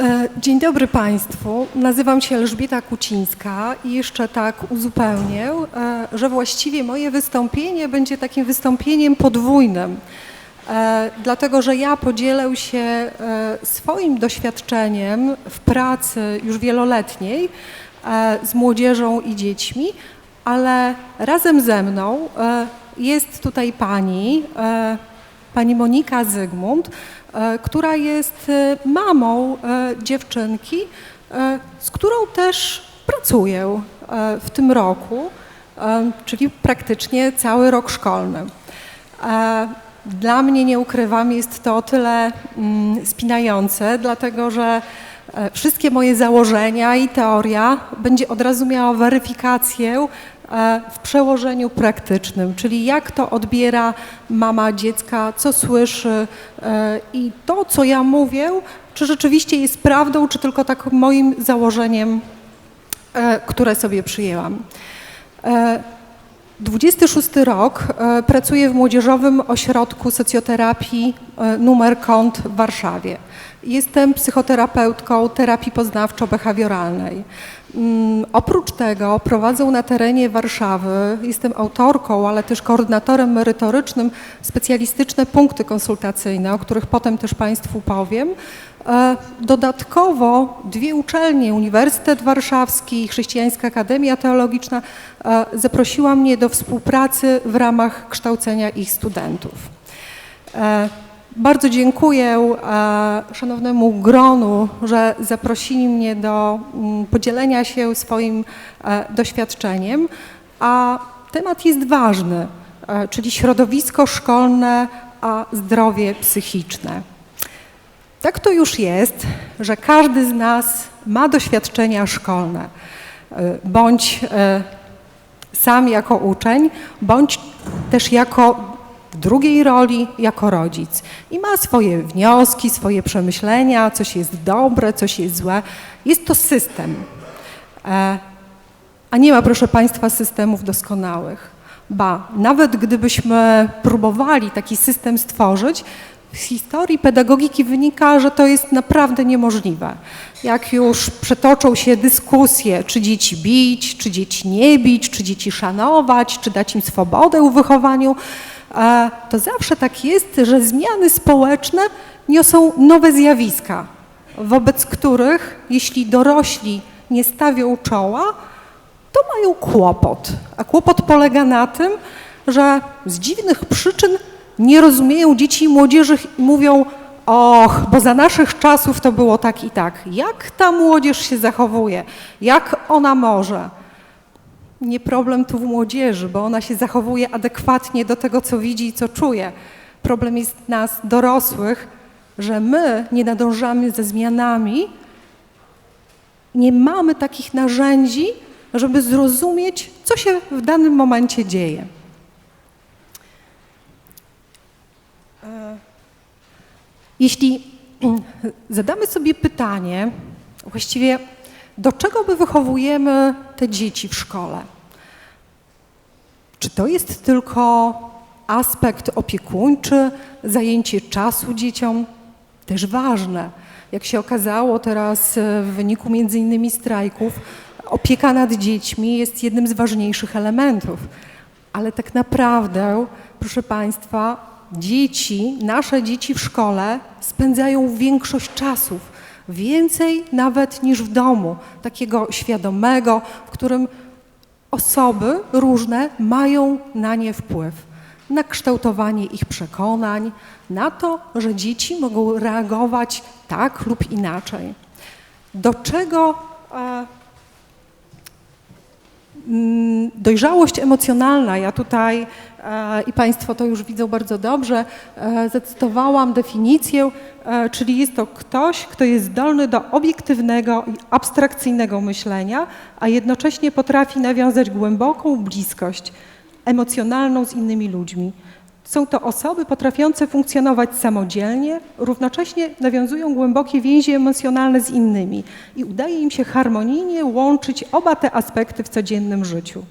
E, Dzień dobry Państwu. Nazywam się Elżbieta Kucińska i jeszcze tak uzupełnię, e, że właściwie moje wystąpienie będzie takim wystąpieniem podwójnym, e, dlatego że ja podzielę się swoim doświadczeniem w pracy już wieloletniej z młodzieżą i dziećmi, ale razem ze mną jest tutaj pani, pani Monika Zygmunt, e, która jest e, mamą e, dziewczynki, z którą też pracuję w tym roku, czyli praktycznie cały rok szkolny. Dla mnie, nie ukrywam, jest to o tyle mm, spinające, dlatego że wszystkie moje założenia i teoria będzie od razu miała weryfikację w przełożeniu praktycznym, czyli jak to odbiera mama dziecka, co słyszy e, i to, co ja mówię, czy rzeczywiście jest prawdą, czy tylko tak moim założeniem, e, które sobie przyjęłam. E, 26 rok e, pracuję w Młodzieżowym Ośrodku Socjoterapii e, numer Kąt w Warszawie. Jestem psychoterapeutką terapii poznawczo-behawioralnej. Mm, Oprócz tego prowadzę na terenie Warszawy, jestem autorką, ale też koordynatorem merytorycznym specjalistyczne punkty konsultacyjne, o których potem też Państwu powiem. E, Dodatkowo dwie uczelnie, Uniwersytet Warszawski i Chrześcijańska Akademia Teologiczna e, zaprosiła mnie do współpracy w ramach kształcenia ich studentów. Bardzo dziękuję e, szanownemu gronu, że zaprosili mnie do mm, podzielenia się swoim e, doświadczeniem, a temat jest ważny, e, czyli środowisko szkolne, a zdrowie psychiczne. Tak to już jest, że każdy z nas ma doświadczenia szkolne, bądź sam jako uczeń, bądź też jako drugiej roli jako rodzic. I ma swoje wnioski, swoje przemyślenia, coś jest dobre, coś jest złe. Jest to system. E, A nie ma, proszę Państwa, systemów doskonałych. Ba, nawet gdybyśmy próbowali taki system stworzyć, z historii pedagogiki wynika, że to jest naprawdę niemożliwe. Jak już przetoczą się dyskusje, czy dzieci bić, czy dzieci nie bić, czy dzieci szanować, czy dać im swobodę w wychowaniu, e, to zawsze tak jest, że zmiany społeczne niosą nowe zjawiska, wobec których, jeśli dorośli nie stawią czoła, to mają kłopot. A kłopot polega na tym, że z dziwnych przyczyn nie rozumieją dzieci i młodzieży i mówią, och, bo za naszych czasów to było tak i tak. Jak ta młodzież się zachowuje? Jak ona może? Nie problem tu w młodzieży, bo ona się zachowuje adekwatnie do tego, co widzi i co czuje. Problem jest nas, dorosłych, że my nie nadążamy ze zmianami, nie mamy takich narzędzi, żeby zrozumieć, co się w danym momencie dzieje. E, Jeśli zadamy sobie pytanie, właściwie do czego my wychowujemy te dzieci w szkole? Czy to jest tylko aspekt opiekuńczy, zajęcie czasu dzieciom? Też ważne. Jak się okazało teraz e, w wyniku między innymi strajków, opieka nad dziećmi jest jednym z ważniejszych elementów. Ale tak naprawdę, proszę Państwa, dzieci, nasze dzieci w szkole spędzają większość czasów, więcej nawet niż w domu, takiego świadomego, w którym osoby różne mają na nie wpływ, na kształtowanie ich przekonań, na to, że dzieci mogą reagować tak lub inaczej. Do czego e, dojrzałość emocjonalna, ja tutaj e, i Państwo to już widzą bardzo dobrze, e, zacytowałam definicję, e, czyli jest to ktoś, kto jest zdolny do obiektywnego i abstrakcyjnego myślenia, a jednocześnie potrafi nawiązać głęboką bliskość emocjonalną z innymi ludźmi. Są to osoby potrafiące funkcjonować samodzielnie, równocześnie nawiązują głębokie więzi emocjonalne z innymi i udaje im się harmonijnie łączyć oba te aspekty w codziennym życiu.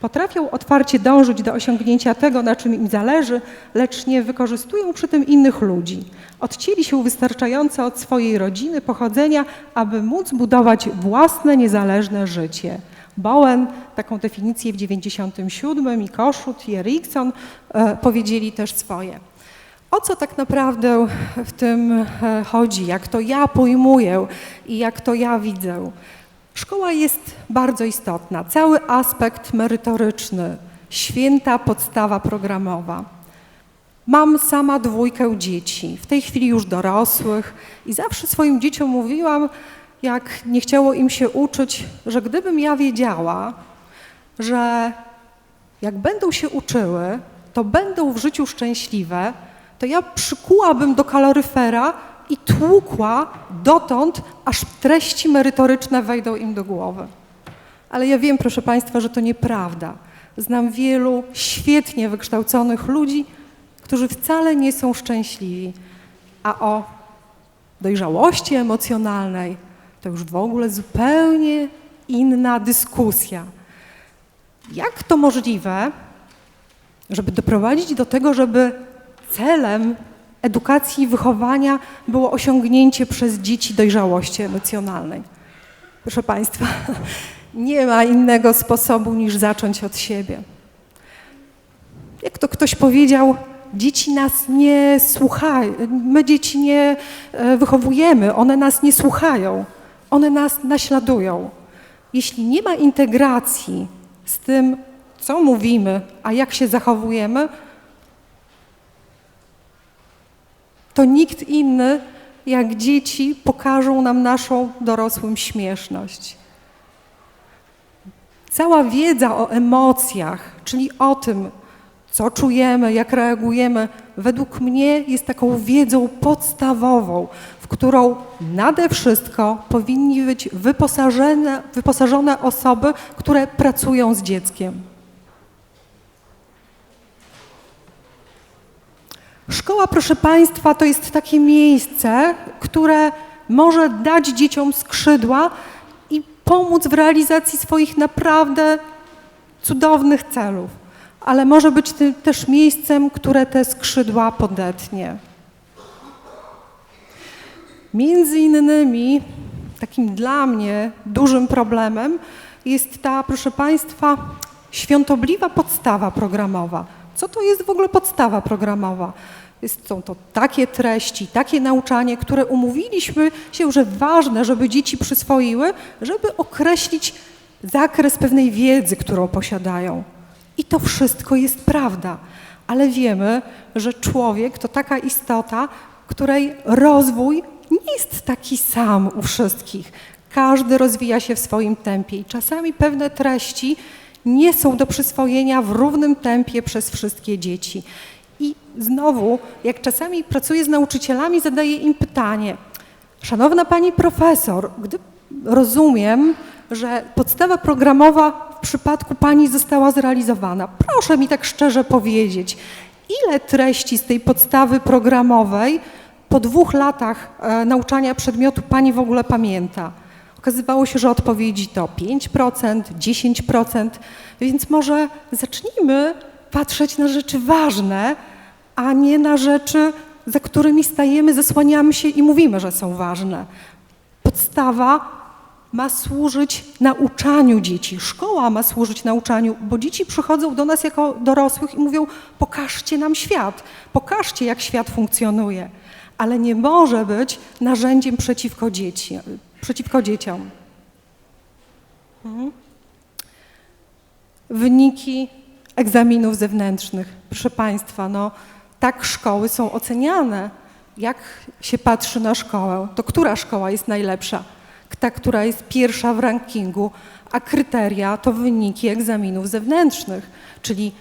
Potrafią otwarcie dążyć do osiągnięcia tego, na czym im zależy, lecz nie wykorzystują przy tym innych ludzi. Odcięli się wystarczająco od swojej rodziny, pochodzenia, aby móc budować własne, niezależne życie. Bowen taką definicję w 97 i Koszut i Erikson e, powiedzieli też swoje. O co tak naprawdę w tym e, chodzi? Jak to ja pojmuję i jak to ja widzę? Szkoła jest bardzo istotna. Cały aspekt merytoryczny, święta podstawa programowa. Mam sama dwójkę dzieci, w tej chwili już dorosłych, i zawsze swoim dzieciom mówiłam, jak nie chciało im się uczyć, że gdybym ja wiedziała, że jak będą się uczyły, to będą w życiu szczęśliwe, to ja przykułabym do kaloryfera i tłukła dotąd, aż treści merytoryczne wejdą im do głowy. Ale ja wiem, proszę Państwa, że to nieprawda. Znam wielu świetnie wykształconych ludzi, którzy wcale nie są szczęśliwi, a o dojrzałości emocjonalnej to już w ogóle zupełnie inna dyskusja. Jak to możliwe, żeby doprowadzić do tego, żeby celem edukacji i wychowania było osiągnięcie przez dzieci dojrzałości emocjonalnej? Proszę Państwa, nie ma innego sposobu niż zacząć od siebie. Jak to ktoś powiedział, dzieci nas nie słuchają, my dzieci nie e, wychowujemy, one nas nie słuchają, one nas naśladują. Jeśli nie ma integracji z tym, co mówimy, a jak się zachowujemy, to nikt inny jak dzieci pokażą nam naszą dorosłym śmieszność. Cała wiedza o emocjach, czyli o tym, co czujemy, jak reagujemy, według mnie jest taką wiedzą podstawową, w którą nade wszystko powinni być wyposażone, wyposażone osoby, które pracują z dzieckiem. Szkoła, proszę Państwa, to jest takie miejsce, które może dać dzieciom skrzydła i pomóc w realizacji swoich naprawdę cudownych celów, ale może być tym też miejscem, które te skrzydła podetnie. Między innymi takim dla mnie dużym problemem jest ta, proszę Państwa, świątobliwa podstawa programowa. Co to jest w ogóle podstawa programowa? Jest, są to takie treści, takie nauczanie, które umówiliśmy się, że ważne, żeby dzieci przyswoiły, żeby określić zakres pewnej wiedzy, którą posiadają. I to wszystko jest prawda, ale wiemy, że człowiek to taka istota, której rozwój nie jest taki sam u wszystkich. Każdy rozwija się w swoim tempie i czasami pewne treści nie są do przyswojenia w równym tempie przez wszystkie dzieci. I znowu, jak czasami pracuję z nauczycielami, zadaję im pytanie: Szanowna pani profesor, gdy rozumiem, że podstawa programowa przypadku pani została zrealizowana, proszę mi tak szczerze powiedzieć, ile treści z tej podstawy programowej po dwóch latach e, nauczania przedmiotu pani w ogóle pamięta? Okazywało się, że odpowiedzi to 5%, 10%, więc może zacznijmy patrzeć na rzeczy ważne, a nie na rzeczy, za którymi stajemy, zasłaniamy się i mówimy, że są ważne. Podstawa ma służyć nauczaniu dzieci, szkoła ma służyć nauczaniu, bo dzieci przychodzą do nas jako dorosłych i mówią: pokażcie nam świat, pokażcie, jak świat funkcjonuje. Ale nie może być narzędziem przeciwko, dzieci, przeciwko dzieciom. Mhm. Wyniki egzaminów zewnętrznych. Proszę Państwa, no, tak szkoły są oceniane. Jak się patrzy na szkołę, to która szkoła jest najlepsza? Ta, która jest pierwsza w rankingu, a kryteria to wyniki egzaminów zewnętrznych, czyli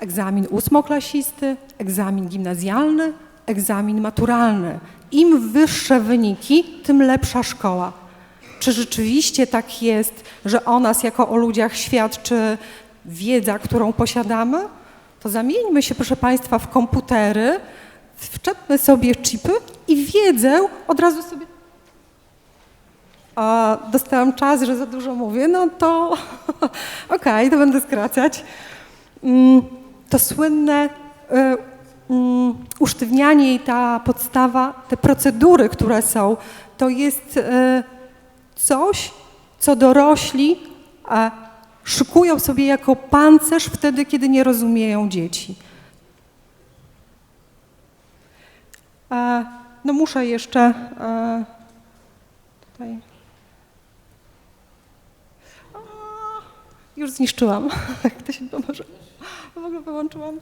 egzamin ósmoklasisty, egzamin gimnazjalny, egzamin maturalny. Im wyższe wyniki, tym lepsza szkoła. Czy rzeczywiście tak jest, że o nas jako o ludziach świadczy wiedza, którą posiadamy? To zamieńmy się, proszę Państwa, w komputery, wczepmy sobie chipy i wiedzę od razu sobie a dostałam czas, że za dużo mówię, no to okej, to będę skracać. Mm, To słynne y, mm, usztywnianie i ta podstawa, te procedury, które są, to jest y, coś, co dorośli e, szykują sobie jako pancerz wtedy, kiedy nie rozumieją dzieci. E, No muszę jeszcze e, tutaj. Już zniszczyłam. Jak się pomoże? W ogóle wyłączyłam.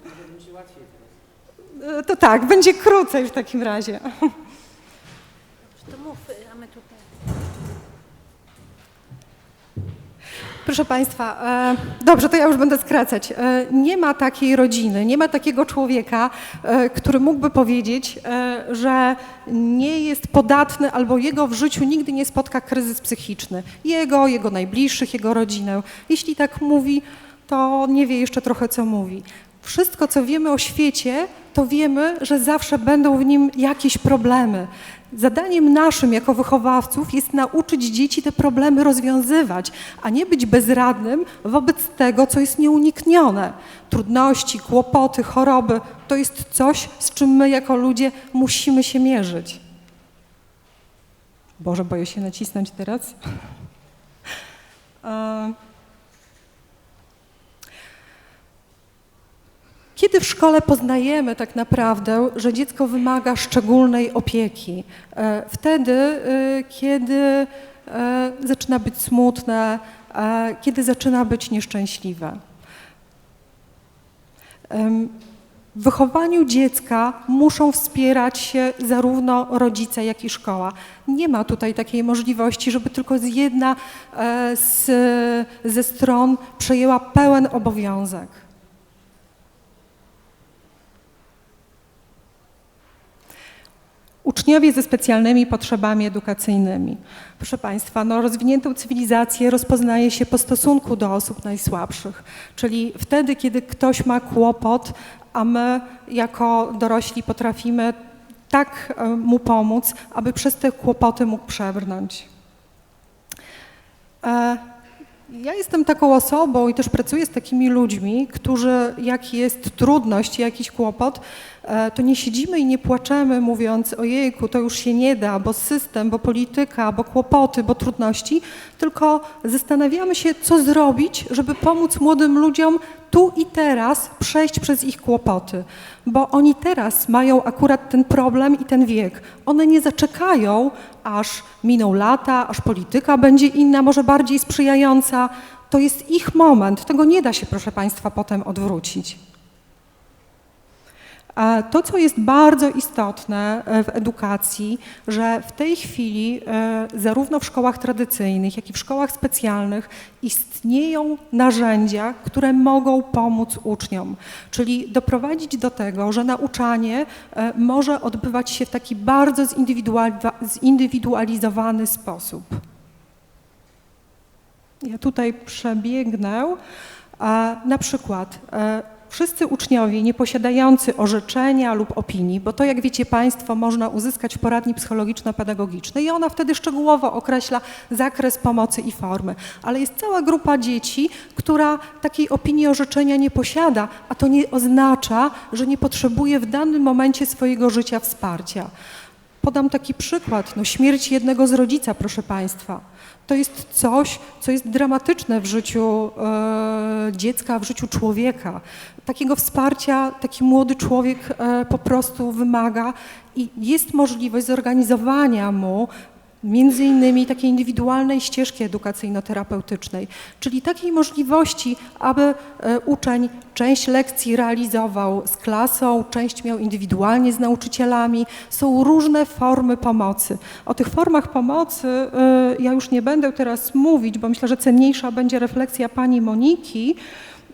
E, To tak, będzie krócej w takim razie. To mów, a my tutaj. Proszę Państwa, e, dobrze, to ja już będę skracać. E, nie ma takiej rodziny, nie ma takiego człowieka, e, który mógłby powiedzieć, że nie jest podatny albo jego w życiu nigdy nie spotka kryzys psychiczny. Jego, jego najbliższych, jego rodzinę. Jeśli tak mówi, to nie wie jeszcze trochę, co mówi. Wszystko, co wiemy o świecie, to wiemy, że zawsze będą w nim jakieś problemy. Zadaniem naszym jako wychowawców jest nauczyć dzieci te problemy rozwiązywać, a nie być bezradnym wobec tego, co jest nieuniknione. Trudności, kłopoty, choroby to jest coś, z czym my jako ludzie musimy się mierzyć. Boże, boję się nacisnąć teraz. Kiedy w szkole poznajemy tak naprawdę, że dziecko wymaga szczególnej opieki? E, Wtedy, e, kiedy e, zaczyna być smutne, kiedy zaczyna być nieszczęśliwe. W wychowaniu dziecka muszą wspierać się zarówno rodzice, jak i szkoła. Nie ma tutaj takiej możliwości, żeby tylko jedna z, ze stron przejęła pełen obowiązek. Uczniowie ze specjalnymi potrzebami edukacyjnymi. Proszę Państwa, no rozwiniętą cywilizację rozpoznaje się po stosunku do osób najsłabszych, czyli wtedy, kiedy ktoś ma kłopot, a my jako dorośli potrafimy tak e, mu pomóc, aby przez te kłopoty mógł przebrnąć. E, Ja jestem taką osobą i też pracuję z takimi ludźmi, którzy jak jest trudność, jakiś kłopot, to nie siedzimy i nie płaczemy mówiąc ojejku, to już się nie da, bo system, bo polityka, bo kłopoty, bo trudności, tylko zastanawiamy się, co zrobić, żeby pomóc młodym ludziom tu i teraz przejść przez ich kłopoty, bo oni teraz mają akurat ten problem i ten wiek. One nie zaczekają, aż miną lata, aż polityka będzie inna, może bardziej sprzyjająca. To jest ich moment. Tego nie da się, proszę Państwa, potem odwrócić. To, co jest bardzo istotne e, w edukacji, że w tej chwili e, zarówno w szkołach tradycyjnych, jak i w szkołach specjalnych istnieją narzędzia, które mogą pomóc uczniom, czyli doprowadzić do tego, że nauczanie e, może odbywać się w taki bardzo zindywiduali- zindywidualizowany sposób. Ja tutaj przebiegnę. Na przykład wszyscy uczniowie nieposiadający orzeczenia lub opinii, bo to jak wiecie Państwo można uzyskać w poradni psychologiczno-pedagogicznej i ona wtedy szczegółowo określa zakres pomocy i formy. Ale jest cała grupa dzieci, która takiej opinii orzeczenia nie posiada, a to nie oznacza, że nie potrzebuje w danym momencie swojego życia wsparcia. Podam taki przykład, no śmierć jednego z rodzica, proszę Państwa. To jest coś, co jest dramatyczne w życiu e, dziecka, w życiu człowieka. Takiego wsparcia taki młody człowiek e, po prostu wymaga i jest możliwość zorganizowania mu między innymi takiej indywidualnej ścieżki edukacyjno-terapeutycznej, czyli takiej możliwości, aby e, uczeń część lekcji realizował z klasą, część miał indywidualnie z nauczycielami. Są różne formy pomocy. O tych formach pomocy e, ja już nie będę teraz mówić, bo myślę, że cenniejsza będzie refleksja pani Moniki.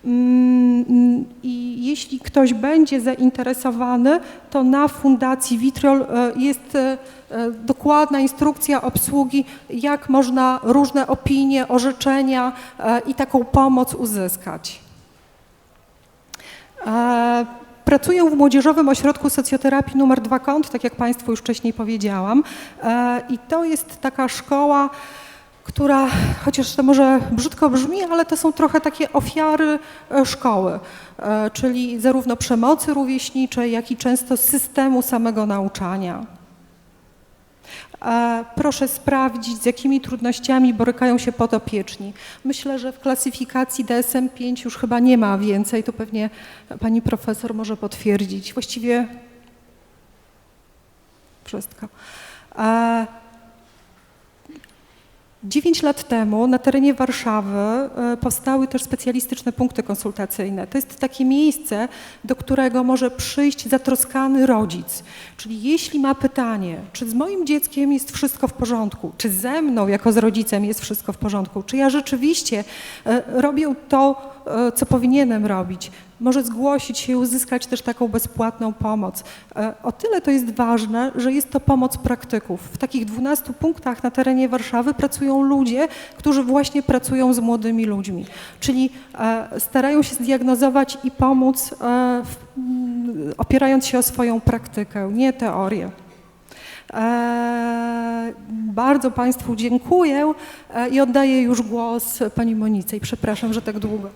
Mm, I jeśli ktoś będzie zainteresowany, to na Fundacji Vitriol e, jest e, e, dokładna instrukcja obsługi, jak można różne opinie, orzeczenia i taką pomoc uzyskać. Pracuję w Młodzieżowym Ośrodku Socjoterapii numer 2 Kąt, tak jak Państwu już wcześniej powiedziałam. I to jest taka szkoła, która, chociaż to może brzydko brzmi, ale to są trochę takie ofiary e, szkoły, e, czyli zarówno przemocy rówieśniczej, jak i często systemu samego nauczania. E, Proszę sprawdzić, z jakimi trudnościami borykają się podopieczni. Myślę, że w klasyfikacji DSM-5 już chyba nie ma więcej, to pewnie pani profesor może potwierdzić. Właściwie wszystko. E, 9 lat temu na terenie Warszawy e, powstały też specjalistyczne punkty konsultacyjne. To jest takie miejsce, do którego może przyjść zatroskany rodzic. Czyli jeśli ma pytanie, czy z moim dzieckiem jest wszystko w porządku, czy ze mną jako z rodzicem jest wszystko w porządku, czy ja rzeczywiście e, robię to, co powinienem robić, może zgłosić się i uzyskać też taką bezpłatną pomoc. E, O tyle to jest ważne, że jest to pomoc praktyków. W takich 12 punktach na terenie Warszawy pracują ludzie, którzy właśnie pracują z młodymi ludźmi, czyli e, starają się zdiagnozować i pomóc, e, w- m, opierając się o swoją praktykę, nie teorię. E, Bardzo Państwu dziękuję e, i oddaję już głos Pani Monice i przepraszam, że tak długo.